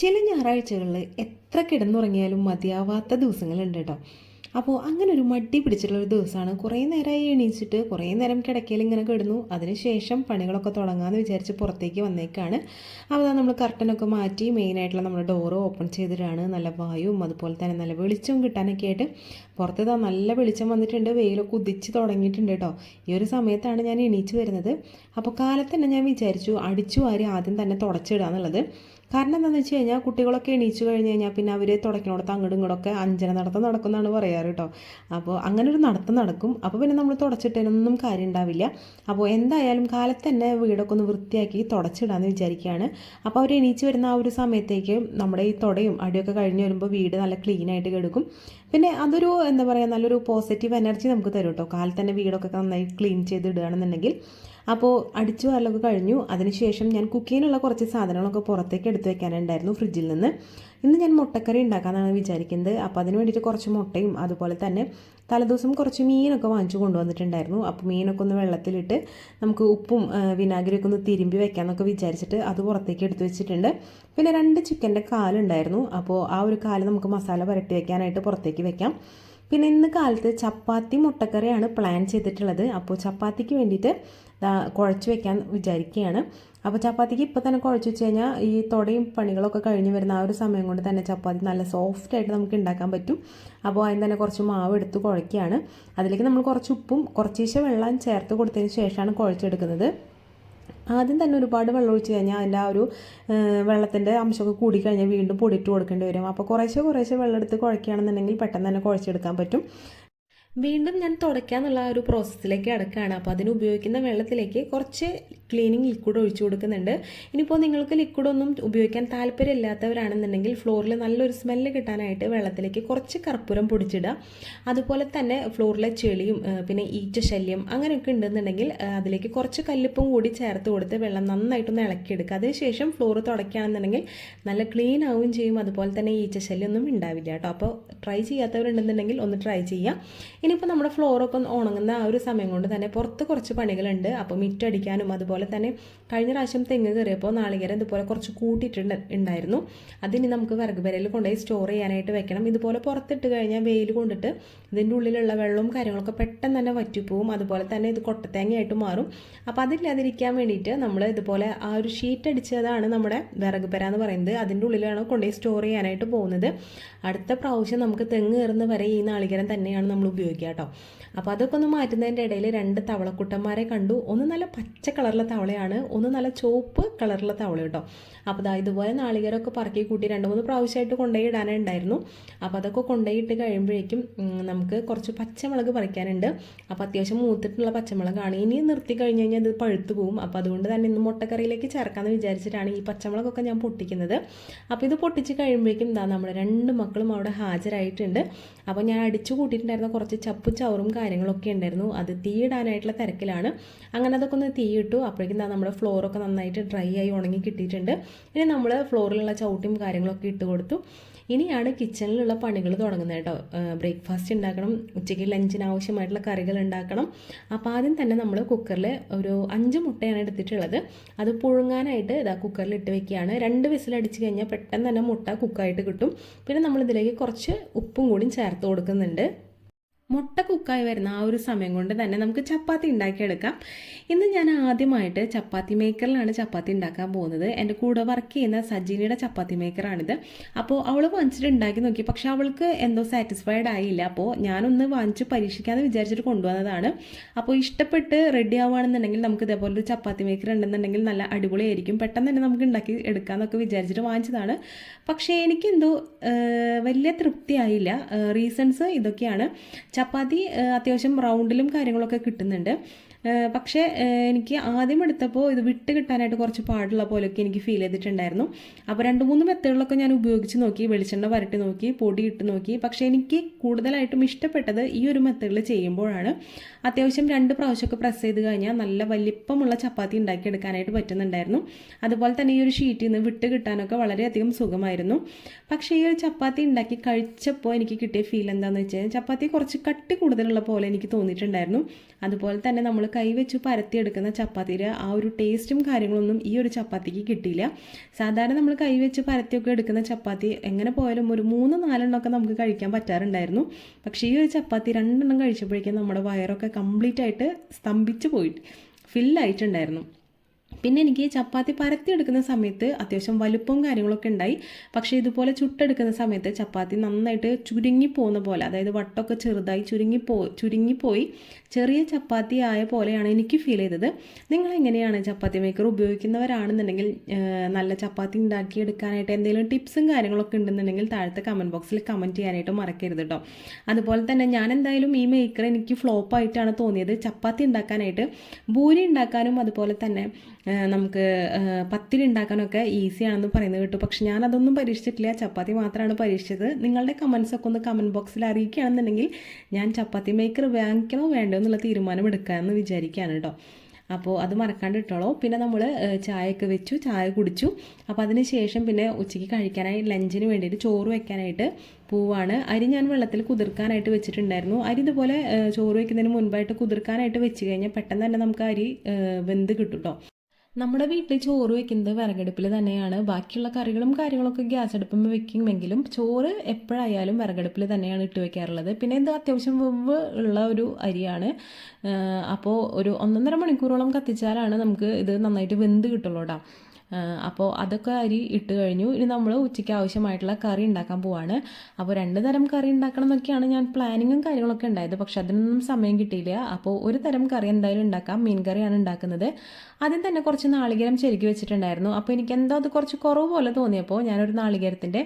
ചില ഞായറാഴ്ചകളിൽ എത്ര കിടന്നുറങ്ങിയാലും മതിയാവാത്ത ദിവസങ്ങളുണ്ട് കേട്ടോ. അപ്പോൾ അങ്ങനെ ഒരു മടി പിടിച്ചിട്ടുള്ള ഒരു ദിവസമാണ് കുറേ നേരമായി എണീച്ചിട്ട് കുറേ നേരം കിടക്കയിൽ ഇങ്ങനെ കിടന്നു. അതിനുശേഷം പണികളൊക്കെ തുടങ്ങാമെന്ന് വിചാരിച്ച് പുറത്തേക്ക് വന്നേക്കാണ്. അപ്പോൾ നമ്മൾ കർട്ടനൊക്കെ മാറ്റി മെയിനായിട്ടുള്ള നമ്മുടെ ഡോറ് ഓപ്പൺ ചെയ്തിട്ടാണ് നല്ല വായുവും അതുപോലെ തന്നെ നല്ല വെളിച്ചവും കിട്ടാനൊക്കെ ആയിട്ട് പുറത്ത് ഇതാ നല്ല വെളിച്ചം വന്നിട്ടുണ്ട്. വെയിലൊക്കെ ഉദിച്ച് തുടങ്ങിയിട്ടുണ്ട് കേട്ടോ. ഈ ഒരു സമയത്താണ് ഞാൻ എണീച്ച് വരുന്നത്. അപ്പോൾ കാലത്ത് തന്നെ ഞാൻ വിചാരിച്ചു അടിച്ചു വാരി ആദ്യം തന്നെ തുടച്ചിടുക എന്നുള്ളത് കാരണം എന്താണെന്ന് വെച്ച് കഴിഞ്ഞാൽ കുട്ടികളൊക്കെ എണീച്ചു കഴിഞ്ഞ് കഴിഞ്ഞാൽ പിന്നെ അവർ തുടക്കിനോടത്ത് അങ്ങോട്ടും ഇങ്ങോട്ടൊക്കെ അഞ്ചന നടത്തം നടക്കുന്നതാണ് പറയാറ് കേട്ടോ. അപ്പോൾ അങ്ങനെ ഒരു നടത്തം നടക്കും. അപ്പോൾ പിന്നെ നമ്മൾ തുടച്ചിട്ടതിനൊന്നും കാര്യം ഉണ്ടാവില്ല. അപ്പോൾ എന്തായാലും കാലത്ത് തന്നെ വീടൊക്കെ ഒന്ന് വൃത്തിയാക്കി തുടച്ചിടാമെന്ന് വിചാരിക്കുകയാണ് അപ്പോൾ അവർ എണീച്ച് വരുന്ന ആ ഒരു സമയത്തേക്ക് നമ്മുടെ ഈ തുടയും അടിയൊക്കെ കഴിഞ്ഞ് വരുമ്പോൾ വീട് നല്ല ക്ലീൻ ആയിട്ട് കിടക്കും. പിന്നെ അതൊരു എന്താ പറയുക നല്ലൊരു പോസിറ്റീവ് എനർജി നമുക്ക് തരും കേട്ടോ. കാലത്ത് തന്നെ വീടൊക്കെ നന്നായി ക്ലീൻ ചെയ്ത് ഇടുകയാണെന്നുണ്ടെങ്കിൽ. അപ്പോൾ അടിച്ചു വാരലൊക്കെ കഴിഞ്ഞു. അതിനുശേഷം ഞാൻ കുക്ക് ചെയ്യാനുള്ള കുറച്ച് സാധനങ്ങളൊക്കെ പുറത്തേക്ക് എടുത്ത് വെക്കാനുണ്ടായിരുന്നു ഫ്രിഡ്ജിൽ നിന്ന്. ഇന്ന് ഞാൻ മുട്ടക്കറി ഉണ്ടാക്കാമെന്നാണ് വിചാരിക്കുന്നത്. അപ്പോൾ അതിന് വേണ്ടിയിട്ട് കുറച്ച് മുട്ടയും അതുപോലെ തന്നെ തലേദിവസം കുറച്ച് മീനൊക്കെ വാങ്ങിച്ചു കൊണ്ടുവന്നിട്ടുണ്ടായിരുന്നു. അപ്പോൾ മീനൊക്കെ ഒന്ന് വെള്ളത്തിലിട്ട് നമുക്ക് ഉപ്പും വിനാഗിരിയൊക്കെ ഒന്ന് തിരുമ്പി വെക്കാമെന്നൊക്കെ വിചാരിച്ചിട്ട് അത് പുറത്തേക്ക് എടുത്തു വെച്ചിട്ടുണ്ട്. പിന്നെ രണ്ട് ചിക്കന്റെ കാലുണ്ടായിരുന്നു. അപ്പോൾ ആ ഒരു കാൽ നമുക്ക് മസാല പുരട്ടി വെക്കാനായിട്ട് പുറത്തേക്ക് വെക്കാം. പിന്നെ ഇന്ന് കാലത്ത് ചപ്പാത്തി മുട്ടക്കറിയാണ് പ്ലാൻ ചെയ്തിട്ടുള്ളത്. അപ്പോൾ ചപ്പാത്തിക്ക് വേണ്ടിയിട്ട് കുഴച്ച് വെക്കാൻ വിചാരിക്കുകയാണ്. അപ്പോൾ ചപ്പാത്തിക്ക് ഇപ്പോൾ തന്നെ കുഴച്ച് വെച്ച് കഴിഞ്ഞാൽ ഈ തുടയും പണികളൊക്കെ കഴിഞ്ഞ് വരുന്ന ആ ഒരു സമയം കൊണ്ട് തന്നെ ചപ്പാത്തി നല്ല സോഫ്റ്റ് ആയിട്ട് നമുക്ക് ഉണ്ടാക്കാൻ പറ്റും. അപ്പോൾ അതിന് തന്നെ കുറച്ച് മാവ് എടുത്ത് കുഴയ്ക്കുകയാണ്. അതിലേക്ക് നമ്മൾ കുറച്ച് ഉപ്പും കുറച്ചേശ്ശെ വെള്ളം ചേർത്ത് കൊടുത്തതിന് ശേഷമാണ് കുഴച്ചെടുക്കുന്നത്. ആദ്യം തന്നെ ഒരുപാട് വെള്ളം ഒഴിച്ച് കഴിഞ്ഞാൽ അതിന്റെ ആ ഒരു വെള്ളത്തിന്റെ അംശമൊക്കെ കൂടിക്കഴിഞ്ഞാൽ വീണ്ടും പൊടിയിട്ട് കൊടുക്കേണ്ടി വരും. അപ്പോൾ കുറേശ്ശെ കുറേശ്ശെ വെള്ളം എടുത്ത് കുഴക്കുകയാണെന്നുണ്ടെങ്കിൽ പെട്ടെന്ന് തന്നെ കുഴച്ചെടുക്കാൻ പറ്റും. വീണ്ടും ഞാൻ തുടയ്ക്കാന്നുള്ള ഒരു പ്രോസസ്സിലേക്ക് കിടക്കുകയാണ് അപ്പോൾ അതിന് ഉപയോഗിക്കുന്ന വെള്ളത്തിലേക്ക് കുറച്ച് ക്ലീനിങ് ലിക്വിഡ് ഒഴിച്ചു കൊടുക്കുന്നുണ്ട്. ഇനിയിപ്പോൾ നിങ്ങൾക്ക് ലിക്വിഡൊന്നും ഉപയോഗിക്കാൻ താല്പര്യമില്ലാത്തവരാണെന്നുണ്ടെങ്കിൽ ഫ്ലോറിൽ നല്ലൊരു സ്മെല്ല് കിട്ടാനായിട്ട് വെള്ളത്തിലേക്ക് കുറച്ച് കർപ്പൂരം പൊടിച്ചിടുക. അതുപോലെ തന്നെ ഫ്ലോറിലെ ചെളിയും പിന്നെ ഈച്ച ശല്യം അങ്ങനെയൊക്കെ ഉണ്ടെന്നുണ്ടെങ്കിൽ അതിലേക്ക് കുറച്ച് കല്ലുപ്പും കൂടി ചേർത്ത് കൊടുത്ത് വെള്ളം നന്നായിട്ടൊന്ന് ഇളക്കിയെടുക്കുക. അതിനുശേഷം ഫ്ലോർ തുടയ്ക്കുകയാണെന്നുണ്ടെങ്കിൽ നല്ല ക്ലീൻ ആവുകയും ചെയ്യും. അതുപോലെ തന്നെ ഈച്ച ശല്യം ഒന്നും ഉണ്ടാവില്ല കേട്ടോ. അപ്പോൾ ട്രൈ ചെയ്യാത്തവരുണ്ടെന്നുണ്ടെങ്കിൽ ഒന്ന് ട്രൈ ചെയ്യാം ഇനിയിപ്പോൾ നമ്മുടെ ഫ്ലോറൊക്കെ ഉണങ്ങുന്ന ആ ഒരു സമയം കൊണ്ട് തന്നെ പുറത്ത് കുറച്ച് പണികളുണ്ട്. അപ്പോൾ മിറ്റടിക്കാനും അതുപോലെ തന്നെ കഴിഞ്ഞ പ്രാവശ്യം തെങ്ങ് കയറിയപ്പോൾ നാളികേരം ഇതുപോലെ കുറച്ച് കൂട്ടിയിട്ടുണ്ട് ഉണ്ടായിരുന്നു. അതിനി നമുക്ക് വിറക് വരയിൽ കൊണ്ടുപോയി സ്റ്റോർ ചെയ്യാനായിട്ട് വെക്കണം. ഇതുപോലെ പുറത്തിട്ട് കഴിഞ്ഞാൽ വെയിൽ കൊണ്ടിട്ട് ഇതിന്റെ ഉള്ളിലുള്ള വെള്ളവും കാര്യങ്ങളൊക്കെ പെട്ടെന്ന് തന്നെ വറ്റിപ്പോവും. അതുപോലെ തന്നെ ഇത് കൊട്ടത്തേങ്ങയായിട്ട് മാറും. അപ്പോൾ അതില്ലാതിരിക്കാൻ വേണ്ടിയിട്ട് നമ്മൾ ഇതുപോലെ ആ ഒരു ഷീറ്റ് അടിച്ചതാണ് നമ്മുടെ വിറക് എന്ന് പറയുന്നത്. അതിന്റെ ഉള്ളിലാണ് കൊണ്ടുപോയി സ്റ്റോർ ചെയ്യാനായിട്ട് പോകുന്നത്. അടുത്ത പ്രാവശ്യം നമുക്ക് തെങ്ങ് കയറുന്ന വരെ ഈ നാളികേരം തന്നെയാണ് നമ്മൾ ഉപയോഗിക്കുക കേട്ടോ അപ്പോൾ അതൊക്കെ ഒന്ന് മാറ്റുന്നതിന്റെ ഇടയിൽ രണ്ട് തവളക്കുട്ടന്മാരെ കണ്ടു. ഒന്ന് നല്ല പച്ച കളറിലെ തവളയാണ് ഒന്ന് നല്ല ചുവപ്പ് കളറിലെ തവള കേട്ടോ. അപ്പോൾ ദാ ഇതുപോലെ നാളികേരമൊക്കെ പറക്കി കൂട്ടി രണ്ട് മൂന്ന് പ്രാവശ്യമായിട്ട് കൊണ്ടുപോയി ഇടാനേ ഉണ്ടായിരുന്നു അപ്പോൾ അതൊക്കെ കൊണ്ടുപോയി ഇട്ട് കഴിയുമ്പോഴേക്കും നമുക്ക് കുറച്ച് പച്ചമുളക് പറിക്കാനുണ്ട്. അപ്പോൾ അത്യാവശ്യം മൂത്തിട്ടുള്ള പച്ചമുളകാണ്. ഇനി നിർത്തി കഴിഞ്ഞ് കഴിഞ്ഞാൽ ഇത് പഴുത്തു പോകും അപ്പോൾ അതുകൊണ്ട് തന്നെ ഇന്ന് മുട്ടക്കറിയിലേക്ക് ചേർക്കാമെന്ന് വിചാരിച്ചിട്ടാണ് ഈ പച്ചമുളകൊക്കെ ഞാൻ പൊട്ടിക്കുന്നത്. അപ്പോൾ ഇത് പൊട്ടിച്ച് കഴിയുമ്പോഴേക്കും എന്താ നമ്മുടെ രണ്ട് മക്കളും അവിടെ ഹാജരായിട്ടുണ്ട്. അപ്പോൾ ഞാൻ അടിച്ചു കൂട്ടിയിട്ടുണ്ടായിരുന്ന കുറച്ച് ചപ്പും ചവറും കാര്യങ്ങളൊക്കെ ഉണ്ടായിരുന്നു. അത് തീയിടാനായിട്ടുള്ള തിരക്കിലാണ്. അങ്ങനെ അതൊക്കെ ഒന്ന് തീയിട്ടു അപ്പോഴേക്കും നമ്മുടെ ഫ്ലോറൊക്കെ നന്നായിട്ട് ഡ്രൈ ആയി ഉണങ്ങി കിട്ടിയിട്ടുണ്ട്. ഇനി നമ്മൾ ഫ്ലോറിലുള്ള ചവിട്ടിയും കാര്യങ്ങളൊക്കെ ഇട്ട് കൊടുത്തു. ഇനിയാണ് കിച്ചണിലുള്ള പണികൾ തുടങ്ങുന്നത് കേട്ടോ. ബ്രേക്ക്ഫാസ്റ്റ് ഉണ്ടാക്കണം ഉച്ചയ്ക്ക് ലഞ്ചിന് ആവശ്യമായിട്ടുള്ള കറികൾ ഉണ്ടാക്കണം. അപ്പോൾ ആദ്യം തന്നെ നമ്മൾ കുക്കറിൽ ഒരു അഞ്ച് മുട്ടയാണ് എടുത്തിട്ടുള്ളത്. അത് പുഴുങ്ങാനായിട്ട് ഇതാ കുക്കറിൽ ഇട്ട് വെക്കുകയാണ്. രണ്ട് വിസിലടിച്ച് കഴിഞ്ഞാൽ പെട്ടെന്ന് തന്നെ മുട്ട കുക്കായിട്ട് കിട്ടും. പിന്നെ നമ്മളിതിലേക്ക് കുറച്ച് ഉപ്പും കൂടി ചേർത്ത് കൊടുക്കുന്നുണ്ട്. മുട്ട കുക്കായി വരുന്ന ആ ഒരു സമയം കൊണ്ട് തന്നെ നമുക്ക് ചപ്പാത്തി ഉണ്ടാക്കിയെടുക്കാം. ഇന്ന് ഞാൻ ആദ്യമായിട്ട് ചപ്പാത്തി മേക്കറിലാണ് ചപ്പാത്തി ഉണ്ടാക്കാൻ പോകുന്നത്. എന്റെ കൂടെ വർക്ക് ചെയ്യുന്ന സജിനിയുടെ ചപ്പാത്തി മേക്കറാണിത്. അപ്പോൾ അവൾ വാങ്ങിച്ചിട്ട് ഉണ്ടാക്കി നോക്കി. പക്ഷെ അവൾക്ക് എന്തോ സാറ്റിസ്ഫൈഡ് ആയില്ല. അപ്പോൾ ഞാനൊന്ന് വാങ്ങിച്ച് പരീക്ഷിക്കാമെന്ന് വിചാരിച്ചിട്ട് കൊണ്ടുവന്നതാണ്. അപ്പോൾ ഇഷ്ടപ്പെട്ട് റെഡി ആവുകയാണെന്നുണ്ടെങ്കിൽ നമുക്ക് ഇതേപോലെ ഒരു ചപ്പാത്തി മേക്കർ ഉണ്ടെന്നുണ്ടെങ്കിൽ നല്ല അടിപൊളിയായിരിക്കും. പെട്ടെന്ന് തന്നെ നമുക്ക് ഉണ്ടാക്കി എടുക്കാമെന്നൊക്കെ വിചാരിച്ചിട്ട് വാങ്ങിച്ചതാണ്. പക്ഷേ എനിക്കെന്തോ വലിയ തൃപ്തിയായില്ല. റീസൺസ് ഇതൊക്കെയാണ്. ചപ്പാത്തി അത്യാവശ്യം റൗണ്ടിലും കാര്യങ്ങളൊക്കെ കിട്ടുന്നുണ്ട്. പക്ഷേ എനിക്ക് ആദ്യം എടുത്തപ്പോൾ ഇത് വിട്ട് കിട്ടാനായിട്ട് കുറച്ച് പാടുള്ള പോലെയൊക്കെ എനിക്ക് ഫീൽ ചെയ്തിട്ടുണ്ടായിരുന്നു. അപ്പോൾ രണ്ട് മൂന്ന് മെത്തേഡിലൊക്കെ ഞാൻ ഉപയോഗിച്ച് നോക്കി വെളിച്ചെണ്ണ വരട്ടി നോക്കി പൊടി ഇട്ട് നോക്കി. പക്ഷേ എനിക്ക് കൂടുതലായിട്ടും ഇഷ്ടപ്പെട്ടത് ഈ ഒരു മെത്തേഡിൽ ചെയ്യുമ്പോഴാണ്. അത്യാവശ്യം രണ്ട് പ്രാവശ്യമൊക്കെ പ്രസ് ചെയ്ത് കഴിഞ്ഞാൽ നല്ല വലിപ്പമുള്ള ചപ്പാത്തി ഉണ്ടാക്കിയെടുക്കാനായിട്ട് പറ്റുന്നുണ്ടായിരുന്നു. അതുപോലെ തന്നെ ഈ ഒരു ഷീറ്റിൽ നിന്ന് വിട്ട് കിട്ടാനൊക്കെ വളരെയധികം സുഖമായിരുന്നു. പക്ഷേ ഈ ഒരു ചപ്പാത്തി ഉണ്ടാക്കി കഴിച്ചപ്പോൾ എനിക്ക് കിട്ടിയ ഫീൽ എന്താണെന്ന് വെച്ചാൽ ചപ്പാത്തി കുറച്ച് കട്ടി കൂടുതലുള്ള പോലെ എനിക്ക് തോന്നിയിട്ടുണ്ടായിരുന്നു. അതുപോലെ തന്നെ നമ്മൾ കൈ വെച്ച് പരത്തിയെടുക്കുന്ന ചപ്പാത്തിയുടെ ആ ഒരു ടേസ്റ്റും കാര്യങ്ങളൊന്നും ഈ ഒരു ചപ്പാത്തിക്ക് കിട്ടിയില്ല. സാധാരണ നമ്മൾ കൈ വെച്ച് പരത്തിയൊക്കെ എടുക്കുന്ന ചപ്പാത്തി എങ്ങനെ പോയാലും ഒരു മൂന്ന് നാലെണ്ണമൊക്കെ നമുക്ക് കഴിക്കാൻ പറ്റാറുണ്ടായിരുന്നു. പക്ഷേ ഈ ഒരു ചപ്പാത്തി രണ്ടെണ്ണം കഴിച്ചപ്പോഴേക്കും നമ്മുടെ വയറൊക്കെ കംപ്ലീറ്റ് ആയിട്ട് സ്തംഭിച്ച് പോയിട്ട് ഫില്ലായിട്ടുണ്ടായിരുന്നു പിന്നെ എനിക്ക് ചപ്പാത്തി പരത്തിയെടുക്കുന്ന സമയത്ത് അത്യാവശ്യം വലുപ്പവും കാര്യങ്ങളൊക്കെ ഉണ്ടായി. പക്ഷേ ഇതുപോലെ ചുട്ടെടുക്കുന്ന സമയത്ത് ചപ്പാത്തി നന്നായിട്ട് ചുരുങ്ങി പോകുന്ന പോലെ അതായത് വട്ടമൊക്കെ ചെറുതായി ചുരുങ്ങി ചുരുങ്ങിപ്പോ ചുരുങ്ങിപ്പോയി ചെറിയ ചപ്പാത്തി ആയ പോലെയാണ് എനിക്ക് ഫീൽ ചെയ്തത്. നിങ്ങൾ എങ്ങനെയാണ് ചപ്പാത്തി മേക്കർ ഉപയോഗിക്കുന്നവരാണെന്നുണ്ടെങ്കിൽ നല്ല ചപ്പാത്തി ഉണ്ടാക്കിയെടുക്കാനായിട്ട് എന്തെങ്കിലും ടിപ്സും കാര്യങ്ങളൊക്കെ ഉണ്ടെന്നുണ്ടെങ്കിൽ താഴത്തെ കമന്റ് ബോക്സിൽ കമന്റ് ചെയ്യാനായിട്ട് മറക്കരുത് കേട്ടോ അതുപോലെ തന്നെ ഞാൻ എന്തായാലും ഈ മേക്കർ എനിക്ക് ഫ്ലോപ്പായിട്ടാണ് തോന്നിയത് ചപ്പാത്തി ഉണ്ടാക്കാനായിട്ട്. ഭൂരി ഉണ്ടാക്കാനും അതുപോലെ തന്നെ നമുക്ക് പത്തിരി ഉണ്ടാക്കാനൊക്കെ ഈസിയാണെന്ന് പറയുന്നത് കേട്ടു. പക്ഷെ ഞാൻ അതൊന്നും പരീക്ഷിച്ചിട്ടില്ല. ചപ്പാത്തി മാത്രമാണ് പരീക്ഷിച്ചത്. നിങ്ങളുടെ കമൻസ് ഒക്കെ ഒന്ന് കമന്റ് ബോക്സിൽ അറിയിക്കുകയാണെന്നുണ്ടെങ്കിൽ ഞാൻ ചപ്പാത്തി മേക്കർ വാങ്ങിക്കണോ വേണ്ടോ എന്നുള്ള തീരുമാനം എടുക്കാമെന്ന് വിചാരിക്കുകയാണ് കേട്ടോ. അപ്പോൾ അത് മറക്കാണ്ട് ഇട്ടോളൂ. പിന്നെ നമ്മൾ ചായയൊക്കെ വെച്ചു ചായ കുടിച്ചു. അപ്പോൾ അതിന് ശേഷം പിന്നെ ഉച്ചയ്ക്ക് കഴിക്കാനായി ലഞ്ചിന് വേണ്ടിയിട്ട് ചോറ് വെക്കാനായിട്ട് പൂവാണ്. അരി ഞാൻ വെള്ളത്തിൽ കുതിർക്കാനായിട്ട് വെച്ചിട്ടുണ്ടായിരുന്നു. അരി ഇതുപോലെ ചോറ് വയ്ക്കുന്നതിന് മുൻപായിട്ട് കുതിർക്കാനായിട്ട് വെച്ച് കഴിഞ്ഞാൽ പെട്ടെന്ന് തന്നെ നമുക്ക് അരി വെന്ത് കിട്ടും കേട്ടോ. നമ്മുടെ വീട്ടിൽ ചോറ് വെക്കുന്നത് വിറകടുപ്പിൽ തന്നെയാണ്. ബാക്കിയുള്ള കറികളും കാര്യങ്ങളൊക്കെ ഗ്യാസ് അടുപ്പം വെക്കുമെങ്കിലും ചോറ് എപ്പോഴായാലും വിറകടുപ്പിൽ തന്നെയാണ് ഇട്ട് വെക്കാറുള്ളത്. പിന്നെ ഇത് അത്യാവശ്യം വെവ് ഉള്ള ഒരു അരിയാണ്. അപ്പോൾ ഒരു ഒന്നൊന്നര മണിക്കൂറോളം കത്തിച്ചാലാണ് നമുക്ക് ഇത് നന്നായിട്ട് വെന്ത് കിട്ടുള്ളൂ കേട്ടോ അപ്പോൾ അതൊക്കെ അരി ഇട്ട് കഴിഞ്ഞു. ഇനി നമ്മൾ ഉച്ചയ്ക്ക് ആവശ്യമായിട്ടുള്ള കറി ഉണ്ടാക്കാൻ പോവാണ്. അപ്പോൾ രണ്ട് തരം കറി ഉണ്ടാക്കണം എന്നൊക്കെയാണ് ഞാൻ പ്ലാനിങ്ങും കാര്യങ്ങളൊക്കെ ഉണ്ടായത്. പക്ഷെ അതിനൊന്നും സമയം കിട്ടിയില്ല. അപ്പോൾ ഒരു തരം കറി എന്തായാലും ഉണ്ടാക്കാം. മീൻ കറിയാണ് ഉണ്ടാക്കുന്നത്. ആദ്യം തന്നെ കുറച്ച് നാളികേരം ചെരുക്കി വെച്ചിട്ടുണ്ടായിരുന്നു. അപ്പോൾ എനിക്ക് എന്തോ അത് കുറച്ച് കുറവ് പോലെ തോന്നിയപ്പോൾ ഞാനൊരു നാളികേരത്തിന്റെ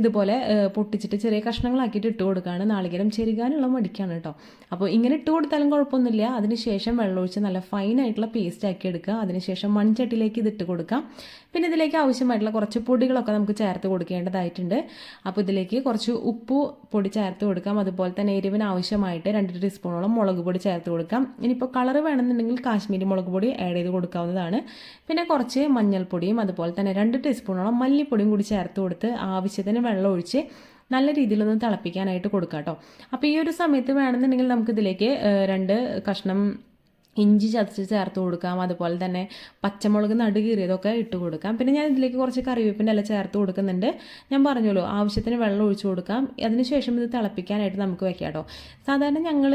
ഇതുപോലെ പൊട്ടിച്ചിട്ട് ചെറിയ കഷ്ണങ്ങളാക്കിയിട്ട് ഇട്ട് കൊടുക്കുകയാണ് നാളികേരം ചെരുകാനുള്ള മടിക്കാണ് കേട്ടോ. അപ്പോൾ ഇങ്ങനെ ഇട്ട് കൊടുത്താലും കുഴപ്പമൊന്നുമില്ല. അതിനുശേഷം വെള്ളമൊഴിച്ച് നല്ല ഫൈനായിട്ടുള്ള പേസ്റ്റ് ആക്കി എടുക്കുക. അതിനുശേഷം മൺചട്ടിയിലേക്ക് ഇതിട്ട് കൊടുക്കാം. പിന്നെ ഇതിലേക്ക് ആവശ്യമായിട്ടുള്ള കുറച്ച് പൊടികളൊക്കെ നമുക്ക് ചേർത്ത് കൊടുക്കേണ്ടതായിട്ടുണ്ട്. അപ്പോൾ ഇതിലേക്ക് കുറച്ച് ഉപ്പ് പൊടി ചേർത്ത് കൊടുക്കാം. അതുപോലെ തന്നെ എരിവിന് ആവശ്യമായിട്ട് രണ്ട് ടീസ്പൂണോളം മുളക് പൊടി ചേർത്ത് കൊടുക്കാം. ഇനിയിപ്പോൾ കളർ വേണമെന്നുണ്ടെങ്കിൽ കാശ്മീരി മുളക് പൊടി ആഡ് ചെയ്ത് കൊടുക്കാവുന്നതാണ്. പിന്നെ കുറച്ച് മഞ്ഞൾപ്പൊടിയും അതുപോലെ തന്നെ രണ്ട് ടീസ്പൂണോളം മല്ലിപ്പൊടിയും കൂടി ചേർത്ത് കൊടുത്ത് ആവശ്യത്തിന് വെള്ളം ഒഴിച്ച് നല്ല രീതിയിലൊന്ന് തിളപ്പിക്കാനായിട്ട് കൊടുക്കാം കേട്ടോ. അപ്പോൾ ഈ ഒരു സമയത്ത് വേണമെന്നുണ്ടെങ്കിൽ നമുക്കിതിലേക്ക് രണ്ട് കഷ്ണം ഇഞ്ചി ചതച്ച് ചേർത്ത് കൊടുക്കാം. അതുപോലെ തന്നെ പച്ചമുളക് നടുകീറിയതൊക്കെ ഇട്ട് കൊടുക്കാം. പിന്നെ ഞാൻ ഇതിലേക്ക് കുറച്ച് കറിവേപ്പിന്റെ ചേർത്ത് കൊടുക്കുന്നുണ്ട്. ഞാൻ പറഞ്ഞല്ലോ ആവശ്യത്തിന് വെള്ളം ഒഴിച്ചു കൊടുക്കാം. അതിനുശേഷം ഇത് തിളപ്പിക്കാനായിട്ട് നമുക്ക് വെക്കാം കേട്ടോ. സാധാരണ ഞങ്ങൾ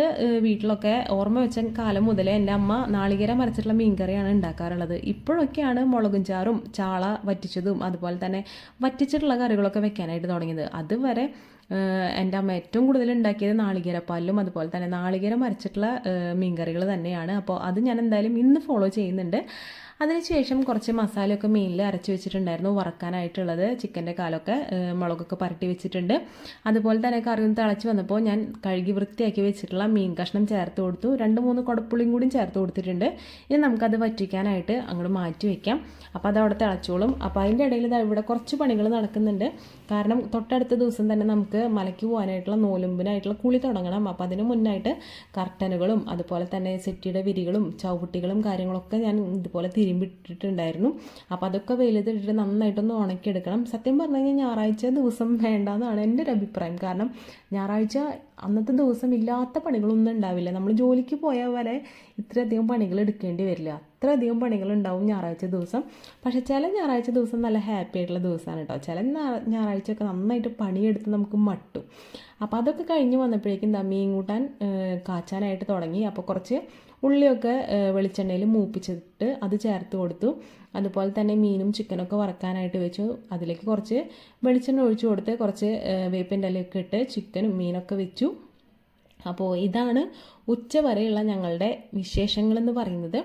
വീട്ടിലൊക്കെ ഓർമ്മ വെച്ച കാലം മുതലേ എന്റെ അമ്മ നാളികേരം മരച്ചിട്ടുള്ള മീൻകറിയാണ് ഉണ്ടാക്കാറുള്ളത്. ഇപ്പോഴൊക്കെയാണ് മുളകും ചാറും ചാള വറ്റിച്ചതും അതുപോലെ തന്നെ വറ്റിച്ചിട്ടുള്ള കറികളൊക്കെ വെക്കാനായിട്ട് തുടങ്ങിയത്. അതുവരെ എന്റെ അമ്മ ഏറ്റവും കൂടുതൽ ഉണ്ടാക്കിയത് നാളികേരപ്പാലും അതുപോലെ തന്നെ നാളികേരം അരച്ചിട്ടുള്ള മീൻകറികൾ തന്നെയാണ്. അപ്പോൾ അത് ഞാൻ എന്തായാലും ഇന്ന് ഫോളോ ചെയ്യുന്നുണ്ട്. അതിനുശേഷം കുറച്ച് മസാലയൊക്കെ മീനിൽ അരച്ച് വെച്ചിട്ടുണ്ടായിരുന്നു. വറക്കാനായിട്ടുള്ളത് ചിക്കന്റെ കാലൊക്കെ മുളകൊക്കെ പരട്ടി വെച്ചിട്ടുണ്ട്. അതുപോലെ തന്നെ കറി ഒന്ന് തിളച്ച് വന്നപ്പോൾ ഞാൻ കഴുകി വൃത്തിയാക്കി വെച്ചിട്ടുള്ള മീൻ കഷ്ണം ചേർത്ത് കൊടുത്തു. രണ്ട് മൂന്ന് കുടപ്പുളിയും കൂടി ചേർത്ത് കൊടുത്തിട്ടുണ്ട്. ഇനി നമുക്കത് വറ്റിക്കാനായിട്ട് അങ്ങോട്ട് മാറ്റി വെക്കാം. അപ്പോൾ അത് അവിടെ തിളച്ചോളും. അപ്പോൾ അതിന്റെ ഇടയിൽ ഇവിടെ കുറച്ച് പണികൾ നടക്കുന്നുണ്ട്. കാരണം തൊട്ടടുത്ത ദിവസം തന്നെ നമുക്ക് മലയ്ക്ക് പോകാനായിട്ടുള്ള നോലുമ്പിനായിട്ടുള്ള കുളി തുടങ്ങണം. അപ്പോൾ അതിന് മുന്നായിട്ട് കർട്ടനുകളും അതുപോലെ തന്നെ സെറ്റിയുടെ വിരികളും ചവിട്ടികളും കാര്യങ്ങളൊക്കെ ഞാൻ ഇതുപോലെ തിരുമ്പിട്ടിട്ടുണ്ടായിരുന്നു അപ്പോൾ അതൊക്കെ വെയിലത്തിട്ടിട്ട് നന്നായിട്ടൊന്ന് ഉണക്കിയെടുക്കണം. സത്യം പറഞ്ഞു കഴിഞ്ഞാൽ ഞായറാഴ്ച ദിവസം വേണ്ടെന്നാണ് എന്റെ ഒരു അഭിപ്രായം. കാരണം ഞായറാഴ്ച അന്നത്തെ ദിവസം ഇല്ലാത്ത പണികളൊന്നും ഉണ്ടാവില്ല. നമ്മൾ ജോലിക്ക് പോയാൽ വരെ ഇത്രയധികം പണികൾ എടുക്കേണ്ടി വരില്ല. അത്രയധികം പണികൾ ഉണ്ടാവും ഞായറാഴ്ച ദിവസം. പക്ഷെ ചില ഞായറാഴ്ച ദിവസം നല്ല ഹാപ്പി ആയിട്ടുള്ള ദിവസമാണ് കേട്ടോ. ചില ഞായറാഴ്ചയൊക്കെ നന്നായിട്ട് പണിയെടുത്ത് നമുക്ക് മട്ടും. അപ്പോൾ അതൊക്കെ കഴിഞ്ഞ് വന്നപ്പോഴേക്കും എന്താ മീൻ കൂട്ടാൻ കാച്ചാനായിട്ട് തുടങ്ങി. അപ്പോൾ കുറച്ച് ഉള്ളിയൊക്കെ വെളിച്ചെണ്ണയിൽ മൂപ്പിച്ചിട്ട് അത് ചേർത്ത് കൊടുത്തു. അതുപോലെ തന്നെ മീനും ചിക്കനൊക്കെ വറക്കാനായിട്ട് വെച്ചു. അതിലേക്ക് കുറച്ച് വെളിച്ചെണ്ണ ഒഴിച്ചു കൊടുത്ത് കുറച്ച് വേപ്പിന്റെ ഇലയൊക്കെ ഇട്ട് ചിക്കനും മീനൊക്കെ വെച്ചു. അപ്പോൾ ഇതാണ് ഉച്ച വരെയുള്ള ഞങ്ങളുടെ വിശേഷങ്ങളെന്ന് പറയുന്നത്.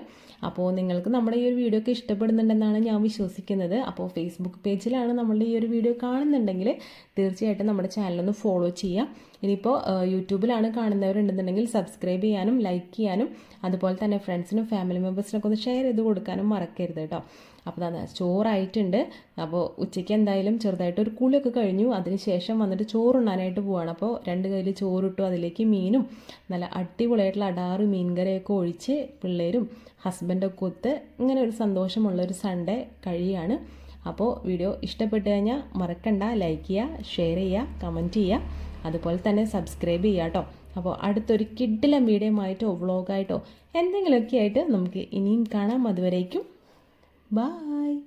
അപ്പോൾ നിങ്ങൾക്ക് നമ്മുടെ ഈ ഒരു വീഡിയോ ഒക്കെ ഇഷ്ടപ്പെടുന്നുണ്ടെന്നാണ് ഞാൻ വിശ്വസിക്കുന്നത്. അപ്പോൾ ഫേസ്ബുക്ക് പേജിലാണ് നമ്മളുടെ ഈ ഒരു വീഡിയോ കാണുന്നുണ്ടെങ്കിൽ തീർച്ചയായിട്ടും നമ്മുടെ ചാനലൊന്ന് ഫോളോ ചെയ്യുക ഇനിയിപ്പോൾ യൂട്യൂബിലാണ് കാണുന്നവരുണ്ടെന്നുണ്ടെങ്കിൽ സബ്സ്ക്രൈബ് ചെയ്യാനും ലൈക്ക് ചെയ്യാനും അതുപോലെ തന്നെ ഫ്രണ്ട്സിനും ഫാമിലി മെമ്പേഴ്സിനൊക്കെ ഒന്ന് ഷെയർ ചെയ്ത് കൊടുക്കാനും മറക്കരുത് കേട്ടോ അപ്പോൾ അതാണ് ചോറായിട്ടുണ്ട്. അപ്പോൾ ഉച്ചയ്ക്ക് എന്തായാലും ചെറുതായിട്ട് ഒരു കുളിയൊക്കെ കഴിഞ്ഞു. അതിന് ശേഷം വന്നിട്ട് ചോറുണ്ണാനായിട്ട് പോവാണ്. അപ്പോൾ രണ്ട് കയ്യിൽ ചോറിട്ടു അതിലേക്ക് മീനും നല്ല അടിപൊളിയായിട്ടുള്ള അടാറ് മീൻകറിയൊക്കെ ഒഴിച്ച് പിള്ളേരും ഹസ്ബൻഡൊക്കെ ഒത്ത് ഇങ്ങനെ ഒരു സന്തോഷമുള്ള ഒരു സൺഡേ കഴിയാണ്. അപ്പോൾ വീഡിയോ ഇഷ്ടപ്പെട്ട് കഴിഞ്ഞാൽ മറക്കണ്ട. ലൈക്ക് ചെയ്യുക ഷെയർ ചെയ്യുക കമന്റ് ചെയ്യുക അതുപോലെ തന്നെ സബ്സ്ക്രൈബ് ചെയ്യുക കേട്ടോ അപ്പോൾ അടുത്തൊരു കിഡിലം വീഡിയോ ആയിട്ടോ വ്ളോഗായിട്ടോ എന്തെങ്കിലുമൊക്കെ ആയിട്ട് നമുക്ക് ഇനിയും കാണാം. അതുവരേക്കും ബായ്